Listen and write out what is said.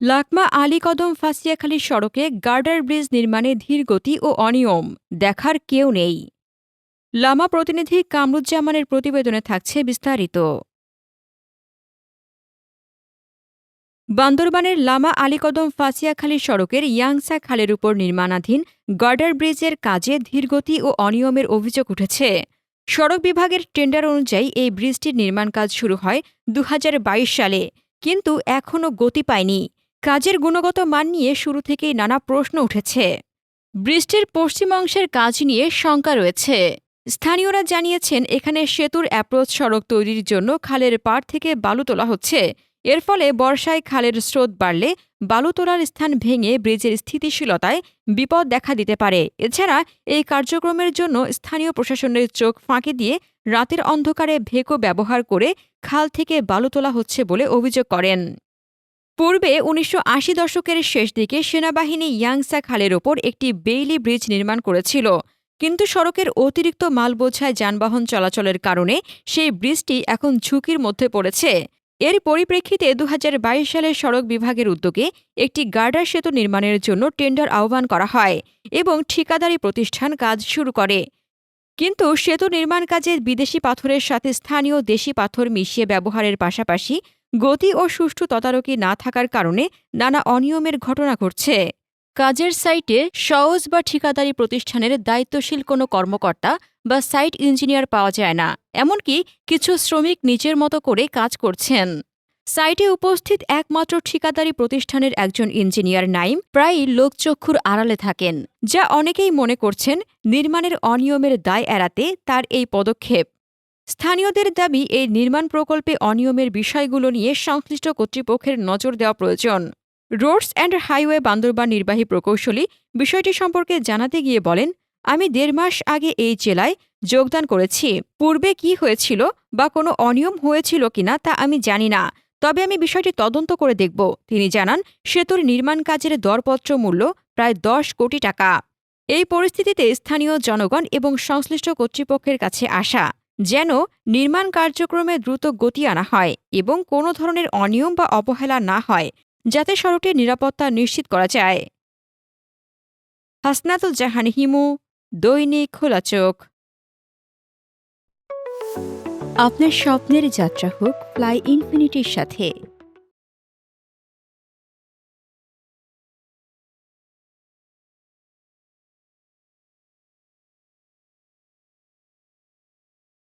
লাকমা আলী কদম ফাঁসিয়াখালী সড়কে girder bridge নির্মাণে ধীর গতি ও অনিয়ম, দেখার কেউ নেই। লামা প্রতিনিধি কামরুজ্জামানের প্রতিবেদনে থাকছে বিস্তারিত। বান্দরবানের লামা আলীকদম ফাঁসিয়াখালী সড়কের ইয়াংসা খালের উপর নির্মাণাধীন গার্ডার ব্রিজের কাজে ধীরগতি ও অনিয়মের অভিযোগ উঠেছে। সড়ক বিভাগের টেন্ডার অনুযায়ী এই ব্রিজটির নির্মাণ কাজ শুরু হয় দু হাজার বাইশ সালে, কিন্তু এখনও গতি পায়নি। কাজের গুণগত মান নিয়ে শুরু থেকেই নানা প্রশ্ন উঠেছে। ব্রিজটির পশ্চিম অংশের কাজ নিয়ে শঙ্কা রয়েছে। স্থানীয়রা জানিয়েছেন, এখানে সেতুর অ্যাপ্রোচ সড়ক তৈরির জন্য খালের পাড় থেকে বালু তোলা হচ্ছে। এর ফলে বর্ষায় খালের স্রোত বাড়লে বালু তোলার স্থান ভেঙে ব্রিজের স্থিতিশীলতায় বিপদ দেখা দিতে পারে। এছাড়া এই কার্যক্রমের জন্য স্থানীয় প্রশাসনের চোখ ফাঁকি দিয়ে রাতের অন্ধকারে ভেকো ব্যবহার করে খাল থেকে বালু তোলা হচ্ছে বলে অভিযোগ করেন। পূর্বে উনিশশো আশি দশকের শেষ দিকে সেনাবাহিনী ইয়াংসা খালের ওপর একটি বেইলি ব্রিজ নির্মাণ করেছিল। কিন্তু সড়কের অতিরিক্ত মাল বোঝায় যানবাহন চলাচলের কারণে সেই ব্রিজটি এখন ঝুঁকির মধ্যে পড়েছে। এর পরিপ্রেক্ষিতে দু হাজার বাইশ সালে সড়ক বিভাগের উদ্যোগে একটি গার্ডার সেতু নির্মাণের জন্য টেন্ডার আহ্বান করা হয় এবং ঠিকাদারি প্রতিষ্ঠান কাজ শুরু করে। কিন্তু সেতু নির্মাণ কাজে বিদেশি পাথরের সাথে স্থানীয় দেশি পাথর মিশিয়ে ব্যবহারের পাশাপাশি গতি ও সুষ্ঠু তদারকি না থাকার কারণে নানা অনিয়মের ঘটনা ঘটছে। কাজের সাইটে সহজ বা ঠিকাদারি প্রতিষ্ঠানের দায়িত্বশীল কোনো কর্মকর্তা বা সাইট ইঞ্জিনিয়ার পাওয়া যায় না, এমনকি কিছু শ্রমিক নিজের মতো করে কাজ করছেন। সাইটে উপস্থিত একমাত্র ঠিকাদারি প্রতিষ্ঠানের একজন ইঞ্জিনিয়ার নাইম প্রায়ই লোকচক্ষুর আড়ালে থাকেন, যা অনেকেই মনে করছেন নির্মাণের অনিয়মের দায় এড়াতে তার এই পদক্ষেপ। স্থানীয়দের দাবি, এই নির্মাণ প্রকল্পে অনিয়মের বিষয়গুলো নিয়ে সংশ্লিষ্ট কর্তৃপক্ষের নজর দেওয়া প্রয়োজন। রোডস অ্যান্ড হাইওয়ে বান্দরবান নির্বাহী প্রকৌশলী বিষয়টি সম্পর্কে জানাতে গিয়ে বলেন, আমি দেড় মাস আগে এই জেলায় যোগদান করেছি। পূর্বে কি হয়েছিল বা কোনো অনিয়ম হয়েছিল কিনা তা আমি জানি না। তবে আমি বিষয়টি তদন্ত করে দেখব। তিনি জানান, সেতুর নির্মাণ কাজের দরপত্র মূল্য প্রায় দশ কোটি টাকা। এই পরিস্থিতিতে স্থানীয় জনগণ এবং সংশ্লিষ্ট কর্তৃপক্ষের কাছে আসা। যেন নির্মাণ কার্যক্রমে দ্রুত গতি আনা হয় এবং কোনো ধরনের অনিয়ম বা অবহেলা না হয়, যাতে সড়কটির নিরাপত্তা নিশ্চিত করা যায়। হাসনাতুল জাহান হিমু, দৈনিক খোলা চোখ। আপনার স্বপ্নের যাত্রা হোক, ফ্লাই ইনফিনিটির সাথে।